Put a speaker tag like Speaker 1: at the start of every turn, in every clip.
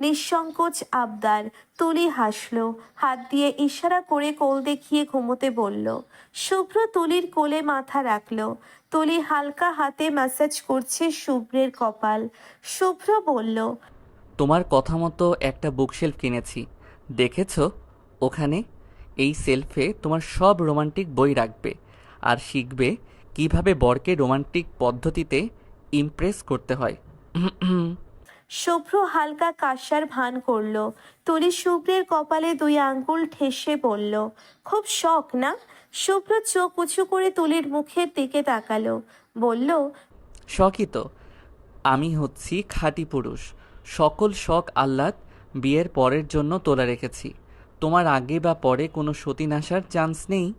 Speaker 1: নিঃসংকোচ আবদার তুলি হাসলো, হাত দিয়ে ইশারা করে কোল দেখিয়ে ঘুমোতে বলল। শুভ্র তুলির কোলে মাথা রাখল। তুলি হালকা হাতে ম্যাসাজ করছে শুভ্রের কপাল। শুভ্র বলল,
Speaker 2: তোমার কথা মতো একটা বুকশেলফ কিনেছি। দেখেছ? ওখানে এই সেলফে তোমার সব রোমান্টিক বই রাখবে। আর শিখবে কীভাবে বরকে রোমান্টিক পদ্ধতিতে ইমপ্রেস করতে হয়।
Speaker 1: শুভ্র হালকা কাশার ভান করল। তুলি শুভ্রের কপালে দুই আঙ্গুল ঠেসে বলল খুব শখ, না? শুভ্র চোখ উঁচু করে তুলির মুখের দিকে তাকালো। বলল,
Speaker 2: শখই তো। আমি হচ্ছি খাঁটি পুরুষ। সকল শখ আহ্লাদ বিয়ের পরের জন্য তোলা রেখেছি। তোমার আগে বা পরে কোনো সতীন আসার চান্স নেই।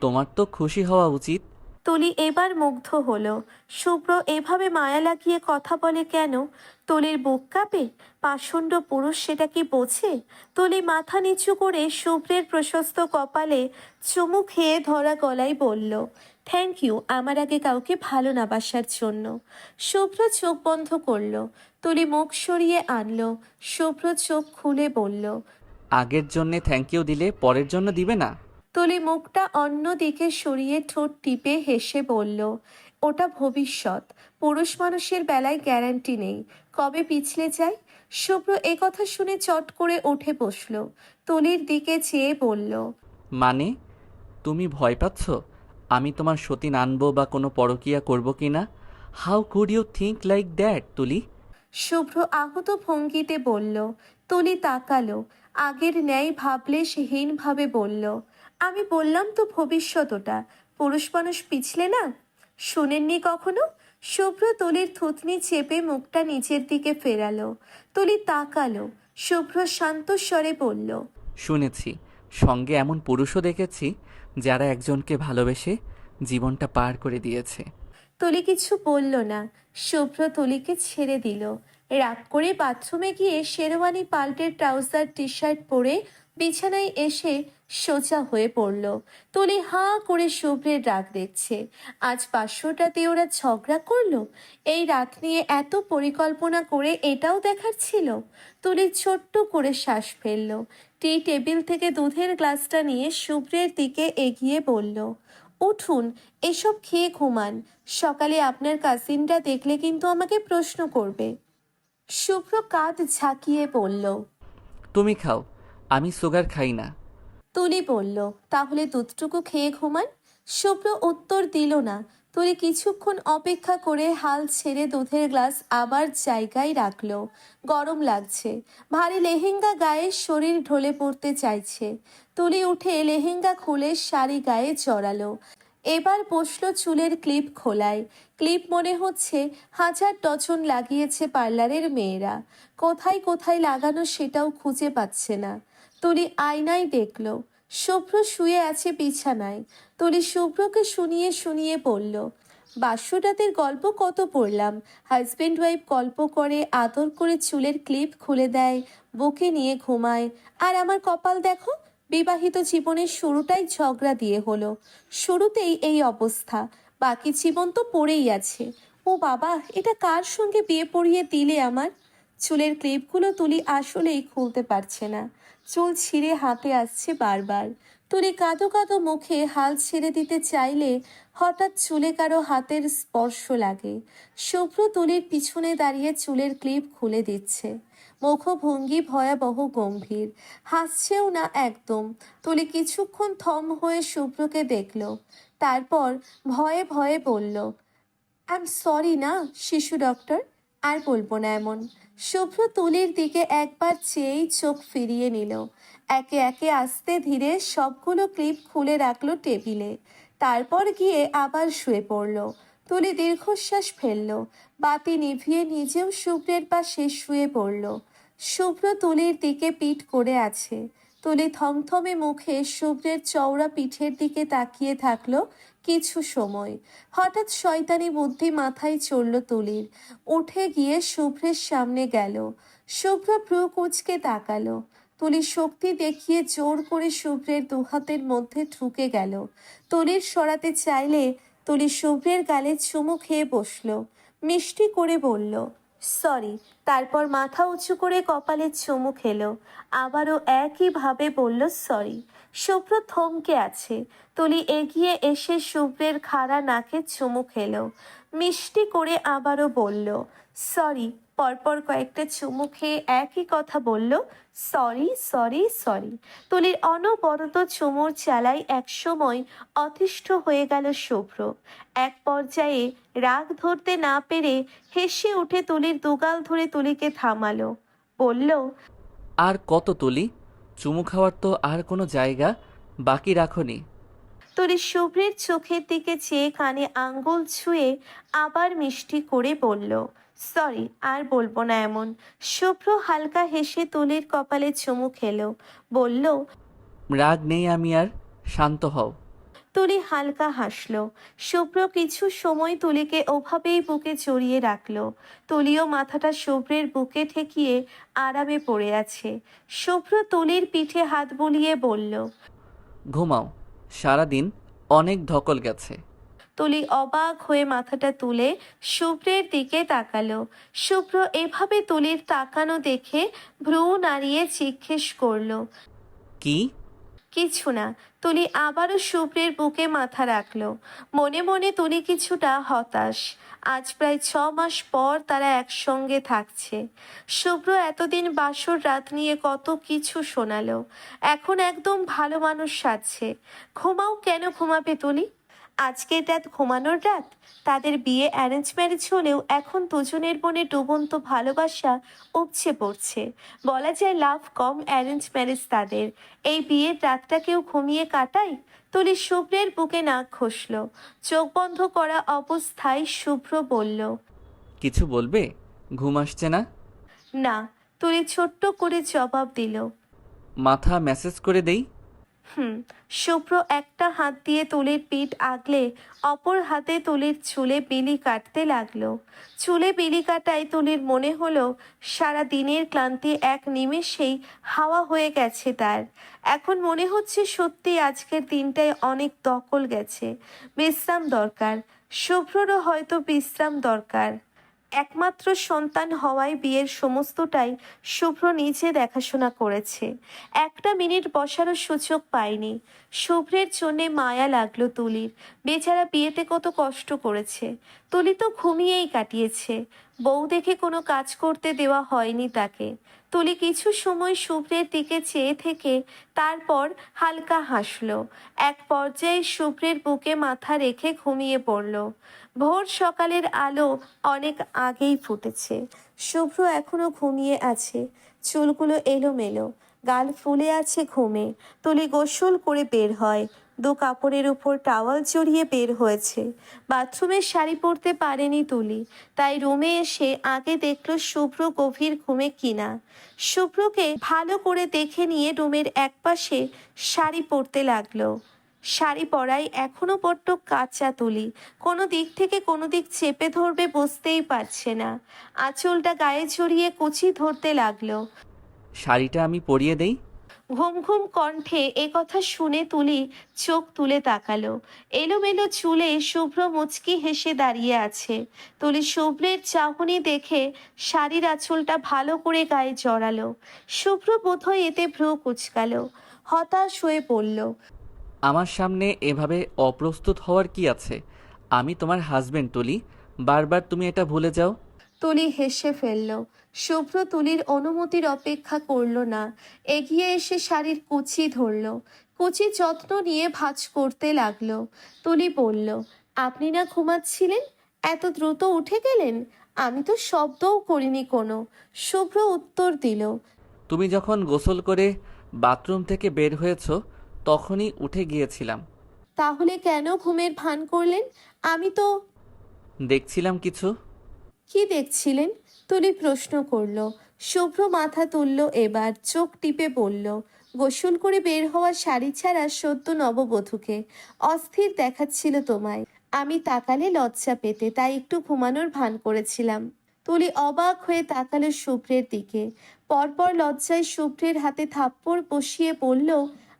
Speaker 2: তোমার তো খুশি হওয়া উচিত।
Speaker 1: তুলি এবার মুগ্ধ হলো। শুভ্র এভাবে মায়া লাগিয়ে কথা বলে কেন? তলির বুক কাঁপে? পাষণ্ড পুরুষ সেটা কি বোঝে? তলি মাথা নিচু করে শুভ্রের প্রশস্ত কপালে চুমু খেয়ে ধরা গলায় বলল থ্যাংক ইউ আমার আগে কাউকে ভালো না বাসার জন্য। শুভ্র চোখ বন্ধ করল। তলি মুখ সরিয়ে আনলো। শুভ্র চোখ খুলে বলল,
Speaker 2: আগের জন্যে থ্যাংক ইউ দিলে পরের জন্য দিবে না?
Speaker 1: তুলি মুখটা অন্য দিকে সরিয়ে ঠোঁট টিপে হেসে বলল ওটা ভবিষ্যৎ। পুরুষ মানুষের বেলায় গ্যারান্টি নেই। কবে পিছলে যায় শুভ্র কথা শুনে চট করে উঠে বসল। তুলির দিকে চেয়ে বলল
Speaker 2: মানে? তুমি ভয় পাচ্ছ? আমি তোমার সতীন আনব বা কোনো পরকিয়া করব কি না? How could you think like that Tuli?
Speaker 1: Shubhra আহত ভঙ্গিতে বলল তুলি তাকালো। আগের ন্যায় ভাবলে সেহীনভাবে বলল আমি বললাম তো ভবিষ্যৎ ওটা। পুরুষ মানুষ পিছলে না? শোনেননি কখনো? শুভ্র তলির থুতনি চেপে মুখটা নিচের দিকে ফেরালো। তলি তাকালো। শুভ্র শান্ত স্বরে বলল
Speaker 2: শুনেছি। সঙ্গে এমন পুরুষও দেখেছি যারা একজনকে ভালোবেসে জীবনটা পার করে দিয়েছে।
Speaker 1: তলি কিছু বলল না। শুভ্র তলিকে ছেড়ে দিল। রাগ করে বাথরুমে গিয়ে শেরওয়ানি পাল্টে ট্রাউজার টি শার্ট পরে বিছানায় এসে সোজা হয়ে পড়ল। তুলি হা করে শুভ্রের রাগ দেখছে। আজ পাঁচশোটাতে ওরা ঝগড়া করল? এই রাত নিয়ে এত পরিকল্পনা করে এটাও দেখার ছিল? তুলি ছোট্ট করে শ্বাস ফেলল। টি টেবিল থেকে দুধের গ্লাসটা নিয়ে শুভ্রের দিকে এগিয়ে বলল, উঠুন, এসব খেয়ে ঘুমান। সকালে আপনার কাজিনরা দেখলে কিন্তু আমাকে প্রশ্ন করবে। শুভ্র কাঁধ ঝাঁকিয়ে বলল,
Speaker 2: তুমি খাও। আমি সুগার খাই না।
Speaker 1: তুলি বলল, তাহলে দুধটুকু খেয়ে ঘুমান? শুভ্র উত্তর দিল, না তুলি কিছুক্ষণ অপেক্ষা করে হাল ছেড়ে দুধের গ্লাস আবার জায়গায় রাখল। গরম লাগছে। ভারী লেহেঙ্গা গায়ে শরীর ঢলে পড়তে চাইছে। তুলি উঠে লেহেঙ্গা খুলে শাড়ি গায়ে জড়ালো। এবার বসল চুলের ক্লিপ খোলায়। ক্লিপ মনে হচ্ছে হাজার ডজন লাগিয়েছে পার্লারের মেয়েরা। কোথায় কোথায় লাগানো সেটাও খুঁজে পাচ্ছে না। তুলি আয়নায় দেখল, শুভ্র শুয়ে আছে বিছানায়। তুলি শুভ্রকে শুনিয়ে শুনিয়ে বলল বাস্যরাতের গল্প কত পড়লাম। হাজব্যান্ড ওয়াইফ গল্প করে আদর করে চুলের ক্লিপ খুলে দেয়, বুকে নিয়ে ঘুমায়। আর আমার কপাল দেখো, বিবাহিত জীবনের শুরুটাই ঝগড়া দিয়ে হলো। শুরুতেই এই অবস্থা। বাকি জীবন তো পড়েই আছে। ও বাবা, এটা কার সঙ্গে বিয়ে পড়িয়ে দিলে আমার? চুলের ক্লিপগুলো তুলি আসলেই খুলতে পারছে না। চুল ছিঁড়ে হাতে আসছে বারবার। তুলি কাঁদো কাঁদো মুখে হাল ছেড়ে দিতে চাইলে হঠাৎ চুলে কারও হাতের স্পর্শ লাগে। শুভ্র তুলির পিছনে দাঁড়িয়ে চুলের ক্লিপ খুলে দিচ্ছে। মুখভঙ্গি ভয়াবহ গম্ভীর। হাসছেও না একদম। তুলি কিছুক্ষণ থম হয়ে শুভ্রকে দেখল। তারপর ভয়ে ভয়ে বলল আই এম সরি না, শিশু ডক্টর আর বলব না এমন। শুভ্র তুলির দিকে একবার চেয়েই চোখ ফিরিয়ে নিল। একে একে আস্তে ধীরে সবগুলো ক্লিপ খুলে রাখল টেবিলে। তারপর গিয়ে আবার শুয়ে পড়ল। তুলি দীর্ঘশ্বাস ফেলল। বাতি নিভিয়ে নিজেও শুভ্রের পাশে শুয়ে পড়ল। শুভ্র তুলির দিকে পিঠ করে আছে। তুলি থমথমে মুখে শুভ্রের চওড়া পিঠের দিকে তাকিয়ে থাকল। কিছু সময়। হঠাৎ শয়তানি বুদ্ধি মাথায় চড়ল তুলির। উঠে গিয়ে শুভ্রের সামনে গেল। শুভ্র ভ্রু কুচকে তাকালো। তুলি শক্তি দেখিয়ে জোর করে শুভ্রের দুহাতের মধ্যে ঢুকে গেল। তুলির সরাতে চাইলে তুলি শুভ্রের গালে চুমু খেয়ে বসল। মিষ্টি করে বলল সরি, তারপর মাথা উঁচু করে কপালে চুমু খেলো। আবারও একইভাবে বলল, সরি। শুভ্র থমকে আছে। তুলি এগিয়ে এসে শুভ্রের খাড়া নাকে চুমু খেলো। মিষ্টি করে আবারও বলল, সরি। পরপর কয়েকটা চুমু খেয়ে একই কথা বলল সরি সরি সরি। তুলির অনবরত চুমুর চালায় একসময় অতিষ্ঠ হয়ে গেল শুভ্র। এক পর্যায়ে রাগ ধরতে না পেরে হেসে উঠে তুলির দুগাল ধরে তুলিকে থামালো। বলল
Speaker 2: আর কত তুলি? চুমু খাওয়ার তো আর কোনো জায়গা বাকি রাখনি।
Speaker 1: তুলি শুভ্রের চোখের দিকে চেয়ে কানে আঙ্গুল ছুঁয়ে আবার মিষ্টি করে বলল সরি আর বলব না এমন। শুভ্র হালকা হেসে তুলির কপালে চুমু খেলো। বলল
Speaker 2: রাগ নেই আমি আর শান্ত হও।
Speaker 1: তুলি হালকা হাসলো। শুভ্র কিছু সময় তুলিকে ওভাবেই বুকে জড়িয়ে রাখল। তুলিও মাথাটা শুভ্রের বুকে ঠেকিয়ে আরামে পড়ে আছে। শুভ্র তুলির পিঠে হাত বুলিয়ে বলল
Speaker 2: ঘুমাও সারাদিন অনেক ধকল গেছে।
Speaker 1: তুলি অবাক হয়ে মাথাটা তুলে শুভ্রের দিকে তাকালো। শুভ্র এভাবে তুলির তাকানো দেখে ভ্রু নাড়িয়ে জিজ্ঞেস করল।
Speaker 2: কি?
Speaker 1: কিছু না তুলি আবারও শুভ্রের বুকে মাথা রাখল। মনে মনে তুলি কিছুটা হতাশ। আজ প্রায় ছ মাস পর তারা একসঙ্গে থাকছে। শুভ্র এতদিন বাসর রাত নিয়ে কত কিছু শোনালো। এখন একদম ভালো মানুষ সাজছে। ঘুমাও কেন ঘুমাবে তুলি? আজকের রাত ঘুমানোর রাত? তাদের বিয়ে অ্যারেঞ্জ ম্যারেজ হলেও এখন দুজনের মনে ডুবন্ত ভালোবাসা উপচে পড়ছে। বলা যায় লাভ কম অ্যারেঞ্জ ম্যারেজ তাদের। এই বিয়ের রাতটা কেউ ঘুমিয়ে কাটায়? তুলি শুভ্রের বুকে নাক ঘষল। চোখ বন্ধ করা অবস্থায় শুভ্র বলল
Speaker 2: কিছু বলবে? ঘুম আসছে না?
Speaker 1: না। তুলি ছোট্ট করে জবাব দিল
Speaker 2: মাথা মেসেজ করে দেই?
Speaker 1: হুম, শুভ্র একটা হাত দিয়ে তুলির পিঠ আগলে অপর হাতে তুলির চুলে বিলি কাটতে লাগল। চুলে বিলি কাটায় তুলির মনে হলো, সারা দিনের ক্লান্তি এক নিমেষেই হাওয়া হয়ে গেছে তার। এখন মনে হচ্ছে সত্যি আজকের দিনটায় অনেক দকল গেছে। বিশ্রাম দরকার। শুভ্ররও হয়তো বিশ্রাম দরকার। একমাত্র সন্তান হওয়ায় বিয়ের সমস্তটাই শুভ্র নিজে দেখাশোনা করেছে। একটা মিনিট বসারও সুযোগ পায়নি। শুভ্রের জন্যে মায়া লাগল তুলির। বেচারা বিয়েতে কত কষ্ট করেছে। তুলি তো ঘুমিয়েই কাটিয়েছে। বউ দেখে কোনো কাজ করতে দেওয়া হয়নি তাকে। তুলি কিছু সময় শুভ্রের দিকে চেয়ে থেকে তারপর হালকা হাসলো। এক পর্যায়ে শুভ্রের বুকে মাথা রেখে ঘুমিয়ে পড়ল। ভোর সকালের আলো অনেক আগেই ফুটেছে। শুভ্র এখনও ঘুমিয়ে আছে। চুলগুলো এলোমেলো। গাল ফুলে আছে ঘুমে। তুলি গোসল করে বের হয়। দু কাপড়ের উপর টাওয়াল জড়িয়ে বের হয়েছে। বাথরুমে শাড়ি পরতে পারেনি তুলি। তাই রুমে এসে আগে দেখল শুভ্র গভীর ঘুমে কিনা। শুভ্রকে ভালো করে দেখে নিয়ে রুমের একপাশে শাড়ি পরতে লাগল। শাড়ি পরাই এখনও বড্ড কাঁচা তুলি। কোনো দিক থেকে কোনো দিক চেপে ধরবে বুঝতেই পারছে না। আঁচলটা গায়ে জড়িয়ে কুচি ধরতে লাগল।
Speaker 2: শাড়িটা আমি পরিয়ে দেই?
Speaker 1: ঘুম ঘুম কণ্ঠে এ কথা শুনে তুলি চোখ তুলে তাকালো। এলোমেলো চুলে শুভ্র মুচকি হেসে দাঁড়িয়ে আছে। তুলি শুভ্রের চাহনি দেখে শাড়ির আঁচলটা ভালো করে গায়ে জড়ালো। শুভ্র বোধহয় এতে ভ্রু কুচকালো। হতাশ হয়ে পড়ল।
Speaker 2: আমার সামনে এভাবে অপ্রস্তুত হওয়ার কি আছে? আমি তোমার হাজবেন্ড তুলি। বারবার তুমি এটা ভুলে যাও।
Speaker 1: তুলি হেসে ফেলল। শুভ্র তুলির অনুমতির অপেক্ষা করল না। এগিয়ে এসে শাড়ির কুচি ধরল। কুচি যত্ন নিয়ে ভাঁজ করতে লাগল। তুলি বলল আপনি না ঘুমাচ্ছিলেন? এত দ্রুত উঠে গেলেন? আমি তো শব্দও করিনি কোনো। শুভ্র উত্তর দিল
Speaker 2: তুমি যখন গোসল করে বাথরুম থেকে বের হয়েছ তখনই উঠে গিয়েছিলাম।
Speaker 1: তাহলে কেন ঘুমের ভান করলেন? আমি তো
Speaker 2: দেখছিলাম কিছু।
Speaker 1: কি দেখছিলেন? তুলি প্রশ্ন করল। শুভ্র মাথা তুলল এবার চোখ টিপে বলল গোসল করে বের হওয়া শাড়ি ছাড়া সদ্য নববধূকে অস্থির দেখাচ্ছিল তোমায়। আমি তাকালে লজ্জা পেতে তাই একটু ঘুমানোর ভান করেছিলাম। তুলি অবাক হয়ে তাকালো শুভ্রের দিকে। পরপর লজ্জায় শুভ্রের হাতে থাপ্পড় বসিয়ে বলল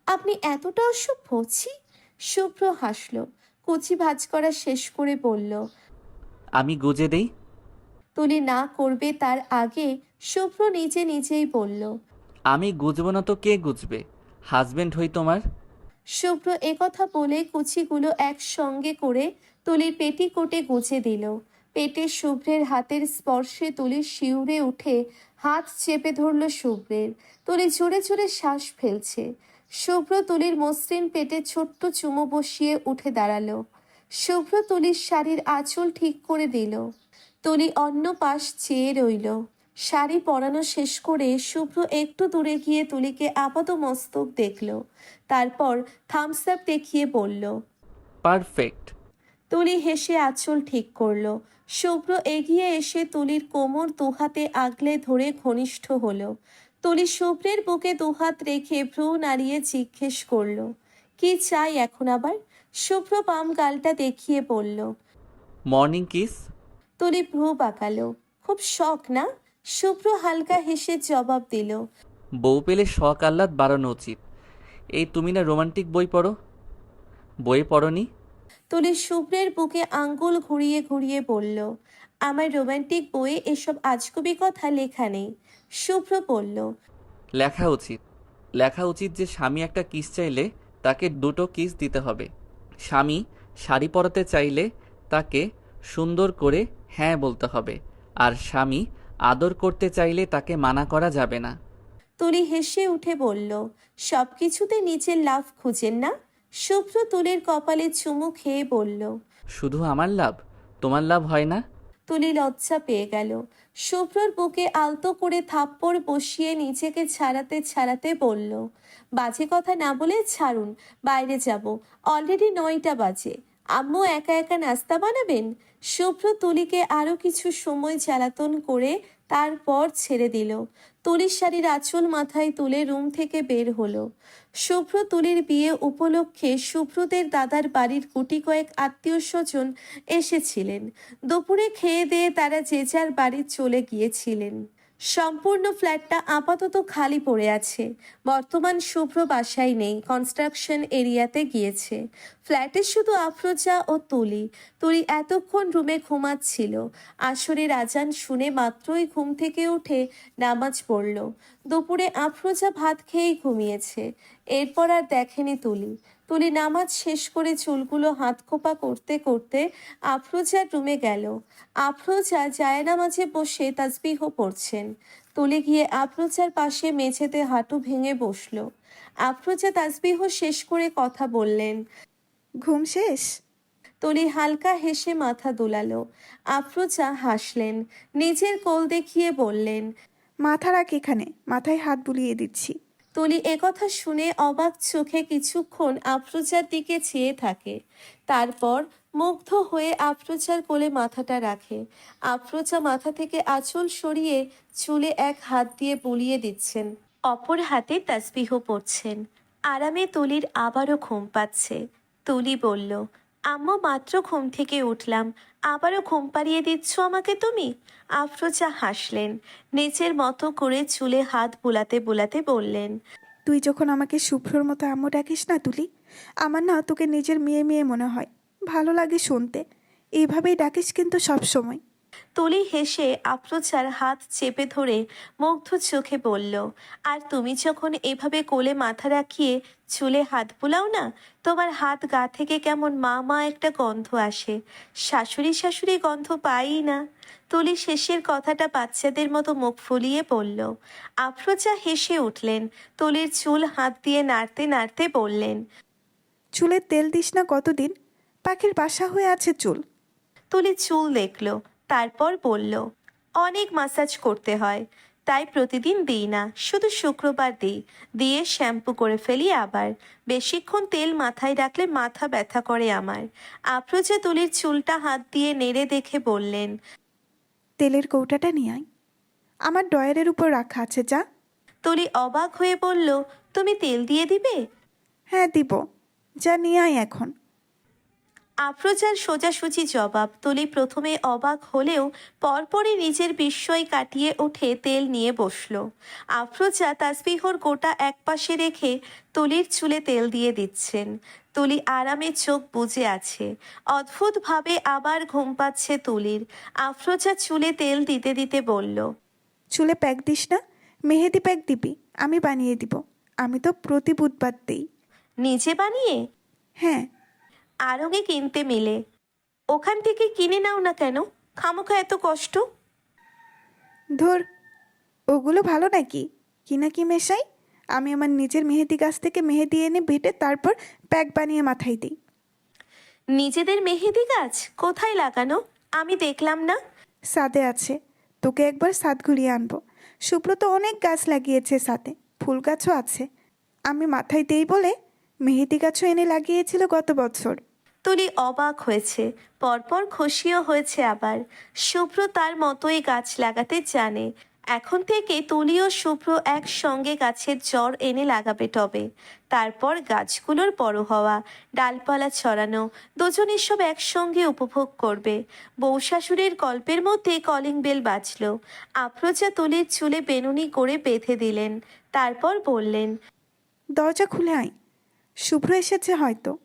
Speaker 1: আপনি এতটা অসভ্য? ছি। শুভ্র হাসল। কুচি ভাজ করা শেষ করে বলল
Speaker 2: আমি গুজে দেই?
Speaker 1: তুলি না করবে তার আগে শুভ্র নিজে নিজেই বলল
Speaker 2: আমি গুজব না তো কে গুজবে? হাজবেন্ড হই তোমার?
Speaker 1: শুভ্র একথা বলে কুচিগুলো একসঙ্গে করে তুলির পেটিকোটে গুজে দিল। পেটে শুভ্রের হাতের স্পর্শে তুলি শিউরে উঠে হাত চেপে ধরল শুভ্রের। তুলি জোরে জোরে শ্বাস ফেলছে। শুভ্র তুলির মসৃণ পেটে ছোট্ট চুমো বসিয়ে উঠে দাঁড়াল। শুভ্র তুলির শাড়ির আঁচল ঠিক করে দিল। তুলি অন্য পাশ চেয়ে রইল। শাড়ি পরানো শেষ করে শুভ্র একটু দূরে গিয়ে তুলিকে আপাত মস্তক দেখল। তারপর থামস আপ দেখিয়ে বলল
Speaker 2: পারফেক্ট।
Speaker 1: তুলি হেসে আঁচল ঠিক করল। শুভ্র এগিয়ে এসে তুলির কোমর দুহাতে আগলে ধরে ঘনিষ্ঠ হলো। তুলি শুভ্রের বুকে দুহাত রেখে ভ্রু নাড়িয়ে জিজ্ঞেস করল কি চাই এখন আবার? শুভ্র পাম গালটা দেখিয়ে বলল
Speaker 2: মর্নিং কিস
Speaker 1: তুলি ভ্রু বাঁকালো খুব শখ না? শুভ্র হালকা হেসে জবাব দিল
Speaker 2: বউ পেলে শখ আহ্লাদ বাড়ানো উচিত। এই তুমি না রোমান্টিক বই পড়ো? বই পড়নি?
Speaker 1: তুলি শুভ্রের বুকে আঙ্গুল ঘুরিয়ে ঘুরিয়ে বলল আমার রোমান্টিক বইয়ে এসব আজগুবি কথা লেখা নেই। শুভ্র বলল
Speaker 2: লেখা উচিত। লেখা উচিত যে স্বামী একটা কিস চাইলে তাকে দুটো কিস দিতে হবে। স্বামী শাড়ি পরাতে চাইলে তাকে সুন্দর করে হ্যাঁ বলতে হবে। আর স্বামী আদর করতে চাইলে তাকে মানা করা যাবে না।
Speaker 1: তুলি হেসে উঠে বলল সব কিছুতে নিজের লাভ খুঁজেন না? শুভ্র তুলির কপালে চুমু খেয়ে বলল
Speaker 2: শুধু আমার লাভ? তোমার লাভ হয় না?
Speaker 1: তুলি লজ্জা পেয়ে গেল। শুভ্রর বুকে আলতো করে থাপ্পড় বসিয়ে নিজেকে ছাড়াতে ছাড়াতে বলল, বাজে কথা না বলে ছাড়ুন, বাইরে যাব। অলরেডি নয়টা বাজে। আম্মু একা একা নাস্তা বানাবেন? শুভ্র তুলিকে আরও কিছু সময় জ্বালাতন করে তারপর ছেড়ে দিল। তুলির শাড়ির আঁচল মাথায় তুলে রুম থেকে বের হলো। শুভ্র তুলির বিয়ে উপলক্ষে শুভ্রদের দাদার বাড়ির গুটি কয়েক আত্মীয় স্বজন এসেছিলেন। দুপুরে খেয়ে দিয়ে তারা যে যার বাড়ি চলে গিয়েছিলেন। সম্পূর্ণ ফ্ল্যাটটা আপাতত খালি পড়ে আছে। বর্তমান শুভ্র বাসায় নেই কনস্ট্রাকশন এরিয়াতে গিয়েছে। ফ্ল্যাটে শুধু আফরোজা ও তুলি। তুলি এতক্ষণ রুমে ঘুমাচ্ছিল। আসরে রাজান শুনে মাত্রই ঘুম থেকে উঠে নামাজ পড়ল। দুপুরে আফরোজা ভাত খেয়েই ঘুমিয়েছে। এরপর আর দেখেনি তুলি। তুলি নামাজ শেষ করে চুলগুলো হাত খোপা করতে করতে আফরোজার রুমে গেল। আফরোজা জায়নামাজে বসে তাজবিহ পড়ছেন। তুলি গিয়ে আফরোজার পাশে মেঝেতে হাঁটু ভেঙে বসল। আফরোজা তাজবিহ শেষ করে কথা বললেন,
Speaker 3: ঘুম শেষ?
Speaker 1: তুলি হালকা হেসে মাথা দুলালো। আফরোজা হাসলেন, নিজের কোল দেখিয়ে বললেন,
Speaker 3: মাথা রাখ এখানে, মাথায় হাত বুলিয়ে দিচ্ছি।
Speaker 1: তুলি একথা শুনে অবাক চোখে কিছুক্ষণ আফরোজার দিকে চেয়ে থাকে। তারপর মুগ্ধ হয়ে আফরোজার কোলে মাথাটা রাখে। আফরোজা মাথা থেকে আঁচল সরিয়ে চুলে এক হাত দিয়ে বুলিয়ে দিচ্ছেন। অপর হাতে তাসবিহ পড়ছেন। আরামে তুলির আবারও ঘুম পাচ্ছে। তুলি বলল আম্মু মাত্র ঘুম থেকে উঠলাম। আবারও ঘুম পাড়িয়ে দিচ্ছ আমাকে তুমি? আফরোজা হাসলেন। নিচের মতো করে চুলে হাত বুলাতে বুলাতে বললেন,
Speaker 3: তুই যখন আমাকে শুভ্রর মতো আম্মু ডাকিস না তুলি, আমার না তোকে নিজের মেয়ে মেয়ে মনে হয়। ভালো লাগে শুনতে। এভাবেই ডাকিস কিন্তু সব সময়
Speaker 1: তুলি হেসে আফরোজার হাত চেপে ধরে মুগ্ধ চোখে বলল আর তুমি যখন এভাবে কোলে মাথা রাখিয়ে চুলে হাত বুলাও না তোমার হাত গা থেকে কেমন মা মা একটা গন্ধ আসে। শাশুড়ি শাশুড়ি গন্ধ পাই না। তুলি শেষের কথাটা বাচ্চাদের মতো মুখ ফুলিয়ে বলল। আফরোজা হেসে উঠলেন তুলির চুল হাত দিয়ে নাড়তে নাড়তে বললেন
Speaker 3: চুলে তেল দিস না কতদিন? পাখির বাসা হয়ে আছে চুল।
Speaker 1: তুলি চুল দেখল তারপর বলল অনেক মাসাজ করতে হয়। তাই প্রতিদিন দিই না শুধু শুক্রবার দিই। দিয়ে শ্যাম্পু করে ফেলি আবার। বেশিক্ষণ তেল মাথায় রাখলে মাথা ব্যথা করে আমার। আফরোজা তুলির চুলটা হাত দিয়ে নেড়ে দেখে বললেন
Speaker 3: তেলের কৌটাটা নিয়ে আয়। আমার ডয়ারের উপর রাখা আছে যা।
Speaker 1: তুলি অবাক হয়ে বলল তুমি তেল দিয়ে দিবে?
Speaker 3: হ্যাঁ দিব। যা নিয়ে আয় এখন।
Speaker 1: আফরোজার সোজাসুজি জবাব তুলি প্রথমে অবাক হলেও পরপরই নিজের বিস্ময় কাটিয়ে উঠে তেল নিয়ে বসল। আফরোজা তাসবিহর গোটা একপাশে রেখে তুলির চুলে তেল দিয়ে দিচ্ছেন। তুলি আরামে চোখ বুজে আছে। অদ্ভুতভাবে আবার ঘুম পাচ্ছে তুলির। আফরোজা চুলে তেল দিতে দিতে বলল
Speaker 3: চুলে প্যাক দিস না? মেহেদি প্যাক দিবি। আমি বানিয়ে দিব। আমি তো প্রতি বুধবার দিই।
Speaker 1: নিজে বানিয়ে?
Speaker 3: হ্যাঁ
Speaker 1: আরঙে কিনতে মিলে। ওখান থেকে কিনে নাও না কেন? খামোখা এত কষ্ট।
Speaker 3: ধর ওগুলো ভালো নাকি? কি না কি মেশাই? আমি আমার নিজের মেহেদি গাছ থেকে মেহেদি এনে বেটে তারপর প্যাক বানিয়ে মাথায় দিই।
Speaker 1: নিজেদের মেহেদি গাছ? কোথায় লাগানো? আমি দেখলাম না।
Speaker 3: সাদে আছে। তোকে একবার সাদ ঘুরিয়ে আনব। সুব্রত অনেক গাছ লাগিয়েছে সাথে ফুল গাছও আছে। আমি মাথায় দেই বলে মেহেদি গাছও এনে লাগিয়েছিল গত বছর।
Speaker 1: তুলি অবাক হয়েছে, পরপর খুশিও হয়েছে আবার। শুভ্র তার মতোই গাছ লাগাতে জানে। এখন থেকে তুলি ও শুভ্র একসঙ্গে গাছের জড় এনে লাগাবে টবে। তারপর গাছগুলোর বড় হওয়া, ডালপালা ছড়ানো, দুজনে সব একসঙ্গে উপভোগ করবে। বউ শাশুড়ির গল্পের মধ্যে কলিং বেল বাজলো। আফরোজা তুলির চুলে বেনুনি করে বেঁধে দিলেন। তারপর বললেন,
Speaker 3: দরজা খুলে আয়। শুভ্র এসেছে হয়তো।